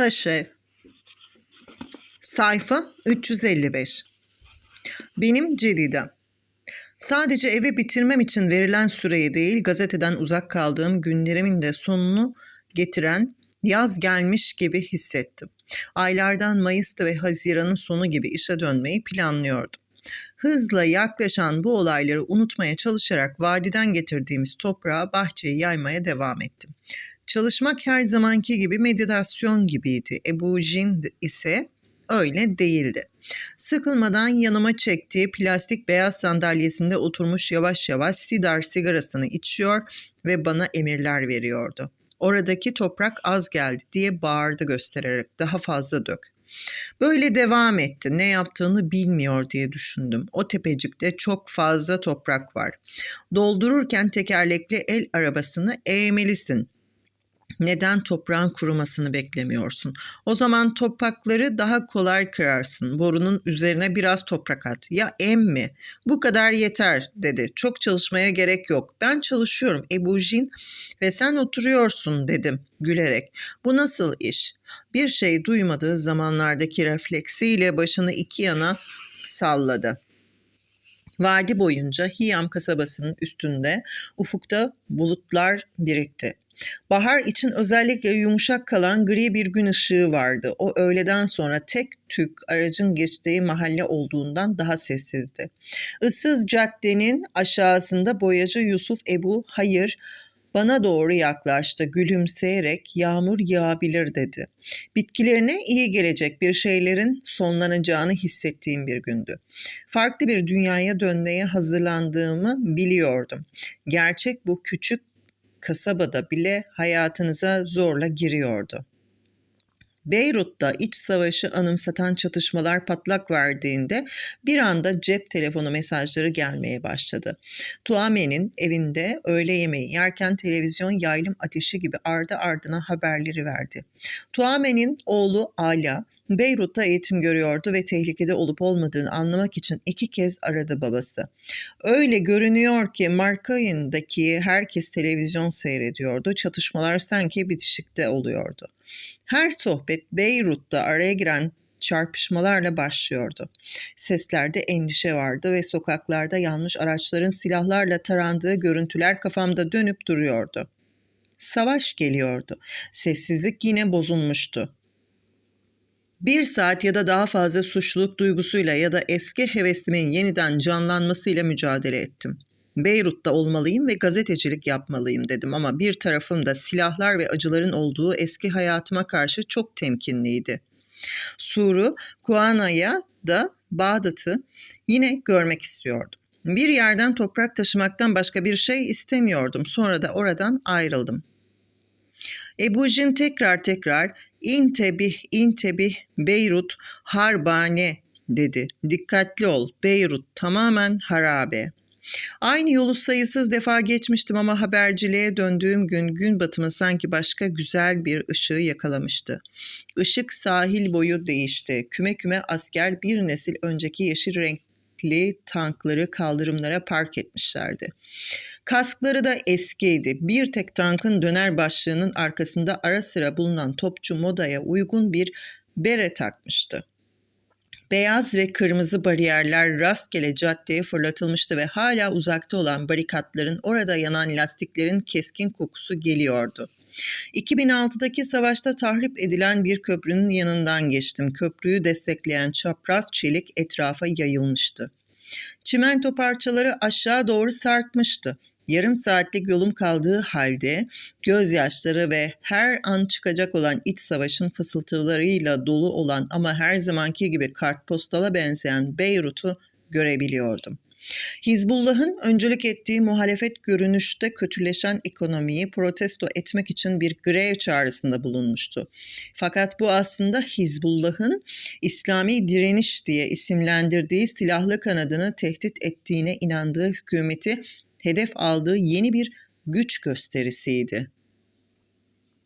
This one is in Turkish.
Taş Ev Sayfa 355 Benim Cedidem Sadece evi bitirmem için verilen süreyi değil, gazeteden uzak kaldığım günlerimin de sonunu getiren yaz gelmiş gibi hissettim. Aylardan Mayıs'ta ve Haziran'ın sonu gibi işe dönmeyi planlıyordum. Hızla yaklaşan bu olayları unutmaya çalışarak vadiden getirdiğimiz toprağa bahçeyi yaymaya devam ettim. Çalışmak her zamanki gibi meditasyon gibiydi. Ebu Jin ise öyle değildi. Sıkılmadan yanıma çektiği plastik beyaz sandalyesinde oturmuş yavaş yavaş sidar sigarasını içiyor ve bana emirler veriyordu. Oradaki toprak az geldi diye bağırdı göstererek daha fazla dök. Böyle devam etti. Ne yaptığını bilmiyor diye düşündüm. O tepecikte çok fazla toprak var. Doldururken tekerlekli el arabasını eğmelisin. Neden toprağın kurumasını beklemiyorsun? O zaman toprakları daha kolay kırarsın. Borunun üzerine biraz toprak at. Ya emmi? Bu kadar yeter dedi. Çok çalışmaya gerek yok. Ben çalışıyorum Ebu Jin ve sen oturuyorsun dedim gülerek. Bu nasıl iş? Bir şey duymadığı zamanlardaki refleksiyle başını iki yana salladı. Vadi boyunca Hiyam kasabasının üstünde ufukta bulutlar birikti. Bahar için özellikle yumuşak kalan gri bir gün ışığı vardı. O öğleden sonra tek tük aracın geçtiği mahalle olduğundan daha sessizdi. Issız caddenin aşağısında boyacı Yusuf Ebu Hayır bana doğru yaklaştı gülümseyerek yağmur yağabilir dedi. Bitkilerine iyi gelecek bir şeylerin sonlanacağını hissettiğim bir gündü. Farklı bir dünyaya dönmeye hazırlandığımı biliyordum. Gerçek bu küçük kasabada bile hayatınıza zorla giriyordu. Beyrut'ta iç savaşı anımsatan çatışmalar patlak verdiğinde bir anda cep telefonu mesajları gelmeye başladı. Tuame'nin evinde öğle yemeği yerken televizyon yaylım ateşi gibi ardı ardına haberleri verdi. Tuame'nin oğlu Ala Beyrut'ta eğitim görüyordu ve tehlikede olup olmadığını anlamak için iki kez aradı babası. Öyle görünüyor ki Markay'ındaki herkes televizyon seyrediyordu. Çatışmalar sanki bitişikte oluyordu. Her sohbet Beyrut'ta araya giren çarpışmalarla başlıyordu. Seslerde endişe vardı ve sokaklarda yanlış araçların silahlarla tarandığı görüntüler kafamda dönüp duruyordu. Savaş geliyordu. Sessizlik yine bozulmuştu. Bir saat ya da daha fazla suçluluk duygusuyla ya da eski hevesimin yeniden canlanmasıyla mücadele ettim. Beyrut'ta olmalıyım ve gazetecilik yapmalıyım dedim ama bir tarafım da silahlar ve acıların olduğu eski hayatıma karşı çok temkinliydi. Sur'u, Kuana'ya da Bağdat'ı yine görmek istiyordum. Bir yerden toprak taşımaktan başka bir şey istemiyordum. Sonra da oradan ayrıldım. Ebu Jin tekrar tekrar intebih intebih Beyrut harbane dedi. Dikkatli ol Beyrut tamamen harabe. Aynı yolu sayısız defa geçmiştim ama haberciliğe döndüğüm gün gün batımı sanki başka güzel bir ışığı yakalamıştı. Işık sahil boyu değişti. Küme küme asker bir nesil önceki yeşil renkli tankları kaldırımlara park etmişlerdi. Kaskları da eskiydi. Bir tek tankın döner başlığının arkasında ara sıra bulunan topçu modaya uygun bir bere takmıştı. Beyaz ve kırmızı bariyerler rastgele caddeye fırlatılmıştı ve hala uzakta olan barikatların orada yanan lastiklerin keskin kokusu geliyordu. 2006'daki savaşta tahrip edilen bir köprünün yanından geçtim. Köprüyü destekleyen çapraz çelik etrafa yayılmıştı. Çimento parçaları aşağı doğru sarkmıştı. Yarım saatlik yolum kaldığı halde gözyaşları ve her an çıkacak olan iç savaşın fısıltılarıyla dolu olan ama her zamanki gibi kartpostala benzeyen Beyrut'u görebiliyordum. Hizbullah'ın öncülük ettiği muhalefet görünüşte kötüleşen ekonomiyi protesto etmek için bir grev çağrısında bulunmuştu. Fakat bu aslında Hizbullah'ın İslami direniş diye isimlendirdiği silahlı kanadını tehdit ettiğine inandığı hükümeti hedef aldığı yeni bir güç gösterisiydi.